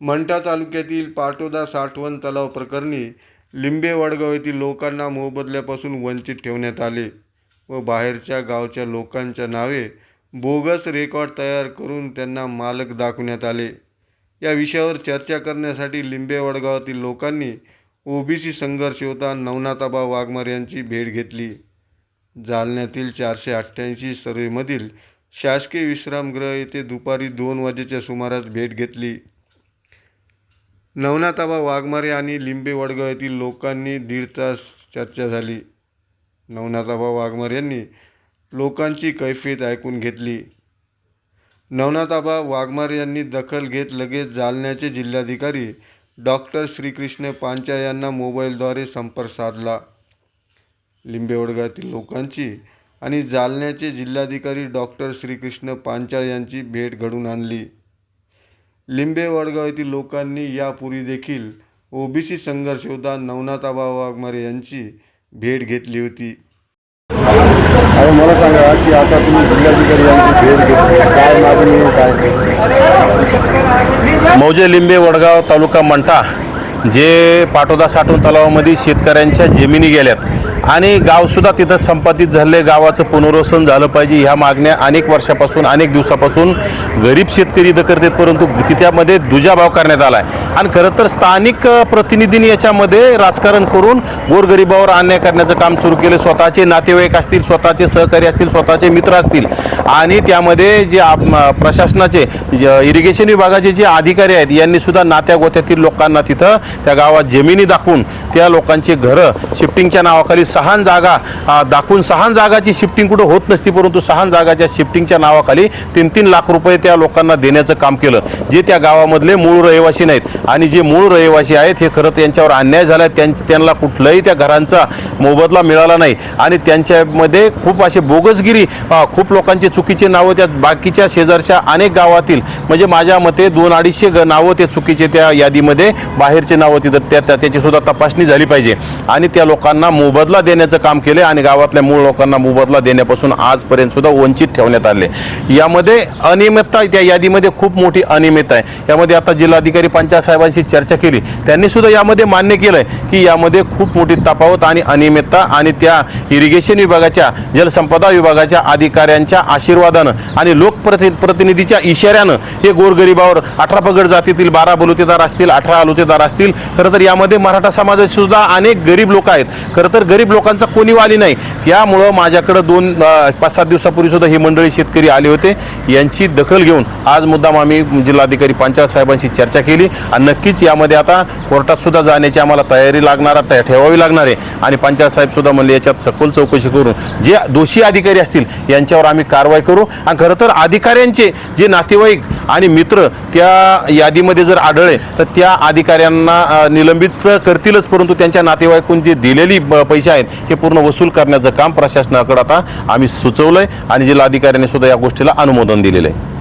मंठा तालुक्यातील पाटोदा साठवण तलाव प्रकरणी लिंबे वडगाव येथील लोकांना मोबदल्यापासून वंचित ठेवण्यात आले व बाहेरच्या गावच्या लोकांच्या नावे बोगस रेकॉर्ड तयार करून त्यांना मालक दाखवण्यात आले. या विषयावर चर्चा करण्यासाठी लिंबे वडगावातील लोकांनी ओबीसी संघर्ष होता नवनाथाबा वाघमार यांची भेट घेतली. जालन्यातील चारशे अठ्ठ्याऐंशी सर्वेमधील शासकीय विश्रामगृह येथे दुपारी दोन वाजेच्या सुमारास भेट घेतली. नवनाथाबा वाघमारे आणि लिंबे वडगाव येथील लोकांनी दीड तास चर्चा झाली. नवनाथाबा वाघमारे यांनी लोकांची कैफियत ऐकून घेतली. नवनाथाबा वाघमारे यांनी दखल घेत लगेच जालन्याचे जिल्हाधिकारी डॉक्टर श्रीकृष्ण पांचाळ यांना मोबाईलद्वारे संपर्क साधला. लिंबेवडगावातील लोकांची आणि जालन्याचे जिल्हाधिकारी डॉक्टर श्रीकृष्ण पांचाळ यांची भेट घडून आणली. लिंबे वडगाव येथील लोकांनी यापूर्वी देखील ओबीसी संघर्ष योद्धा नवनाथाबा वाघमारे यांची भेट घेतली होती. अहो मला सांगा की आता तुम्ही जिल्हाधिकारी यांची भेट घेतली. काय मागणी काय मौजे लिंबे वडगाव तालुका मंठा जे पाटोदा साठवण तलावामध्ये शेतकऱ्यांच्या जमिनी गेल्यात आणि गावसुद्धा तिथं संपादित झाले. गावाचं पुनर्वसन झालं पाहिजे. ह्या मागण्या अनेक वर्षापासून अनेक दिवसापासून गरीब शेतकरी इथं करतात परंतु तिथ्यामध्ये दुजाभाव करण्यात आला आहे आणि खरं तर स्थानिक प्रतिनिधींनी याच्यामध्ये राजकारण करून गोरगरिबावर अन्याय करण्याचं काम सुरू केलं. स्वतःचे नातेवाईक असतील स्वतःचे सहकारी असतील स्वतःचे मित्र असतील. आणि त्यामध्ये जे आप- प्रशासनाचे ज- इरिगेशन विभागाचे जे अधिकारी आहेत यांनी सुद्धा नात्या गोत्यातील लोकांना तिथं त्या गावात जमिनी दाखवून त्या लोकांची घरं शिफ्टिंगच्या नावाखाली सहान जागा दाखवून सहान जागाची शिफ्टिंग कुठं होत नसती परंतु सहान जागाच्या शिफ्टिंगच्या नावाखाली तीन तीन लाख रुपये त्या लोकांना देण्याचं काम केलं जे त्या गावामधले मूळ रहिवासी नाहीत आणि जे मूळ रहिवासी आहेत हे खरं त्यांच्यावर अन्याय झाला आहे. त्यां त्यांना कुठलाही त्या घरांचा मोबदला मिळाला नाही आणि त्यांच्यामध्ये खूप असे बोगसगिरी खूप लोकांचे चुकीचे नावं त्या बाकीच्या शेजारच्या अनेक गावातील म्हणजे माझ्या मते दोन अडीचशे ग नावं ते चुकीचे त्या यादीमध्ये बाहेरचे नावं तिथं त्या त्या- त्याची सुद्धा तपासणी झाली पाहिजे आणि त्या लोकांना मोबदला देण्याचं काम केले आणि गावातल्या मूळ लोकांना मोबदला देण्यापासून आजपर्यंत सुद्धा वंचित ठेवण्यात आले. यामध्ये अनियमितता त्या यादीमध्ये खूप मोठी अनियमितता आहे. यामध्ये आता जिल्हाधिकारी पंचायत साहेबांशी चर्चा केली. त्यांनी सुद्धा यामध्ये मान्य केलंय की यामध्ये खूप मोठी तफावत आणि अनियमितता आणि त्या इरिगेशन विभागाच्या जलसंपदा विभागाच्या अधिकाऱ्यांच्या आशीर्वादानं आणि लोकप्रति प्रतिनिधीच्या इशाऱ्यानं हे गोरगरिबावर अठरा पगड जातीतील बारा बलुतेदार असतील अठरा अलुतेदार असतील खरं तर यामध्ये मराठा समाजात सुद्धा अनेक गरीब लोक आहेत. खरं तर गरीब लोकांचा कोणी वाली नाही. यामुळं माझ्याकडं दोन पाच सात दिवसापूर्वी सुद्धा ही मंडळी शेतकरी आले होते. यांची दखल घेऊन आज मुद्दाम आम्ही जिल्हाधिकारी पंचायत साहेबांशी चर्चा केली. आणि नक्कीच यामध्ये आता कोर्टात सुद्धा जाण्याची आम्हाला तयारी लागणार आहे, ठेवावी लागणार आहे. आणि पंचायत साहेब सुद्धा म्हणले याच्यात सखोल चौकशी करून जे दोषी अधिकारी असतील यांच्यावर आम्ही कारवाई करू. आणि खरं तर अधिकाऱ्यांचे जे नातेवाईक आणि मित्र त्या यादीमध्ये जर आढळले तर त्या अधिकाऱ्यांना निलंबित करतीलच. परंतु त्यांच्या नातेवाईकून जे दिलेली पैसे आहेत हे पूर्ण वसूल करण्याचं काम प्रशासनाकडे आता आम्ही सुचवलंय आणि जिल्हाधिकाऱ्यांनी सुद्धा या गोष्टीला अनुमोदन दिलेलं आहे.